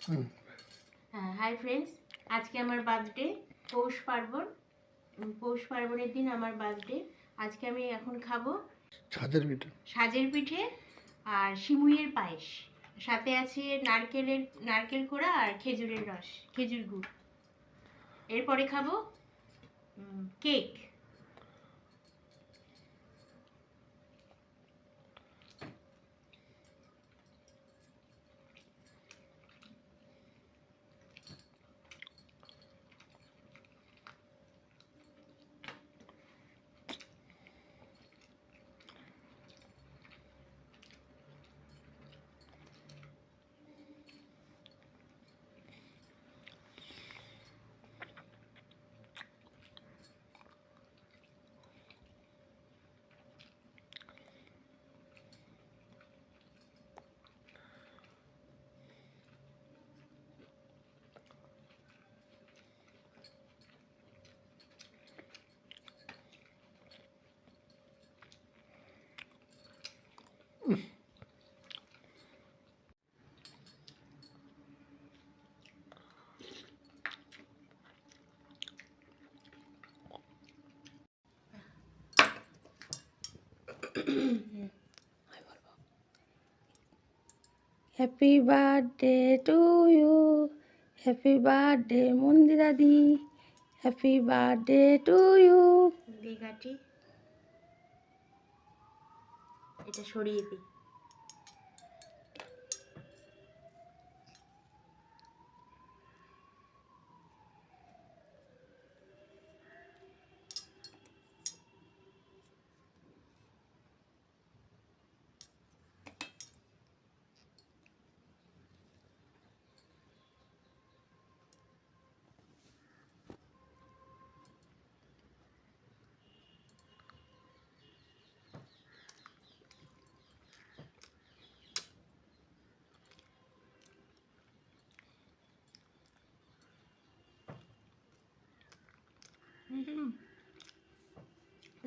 হুম। হ্যাঁ hi friends আজকে আমার বার্থডে পৌষ পার্বণ। পৌষ পার্বণের দিন আমার বার্থডে আজকে আমি এখন খাব ছাদের পিঠে। সাজের পিঠে আর সিমুইয়ের পায়েস। সাথে আছে নারকেলের নারকেল কোড়া আর খেজুরের রস খেজুর গুড়। এরপরে খাব cake happy birthday to you happy birthday মন্দিরাদি happy birthday to you বেগাটি এটা সরিয়ে দিই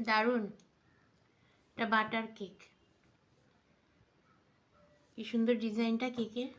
দারুণ। এটা বাটার কেক কি সুন্দর ডিজাইনটা কেকের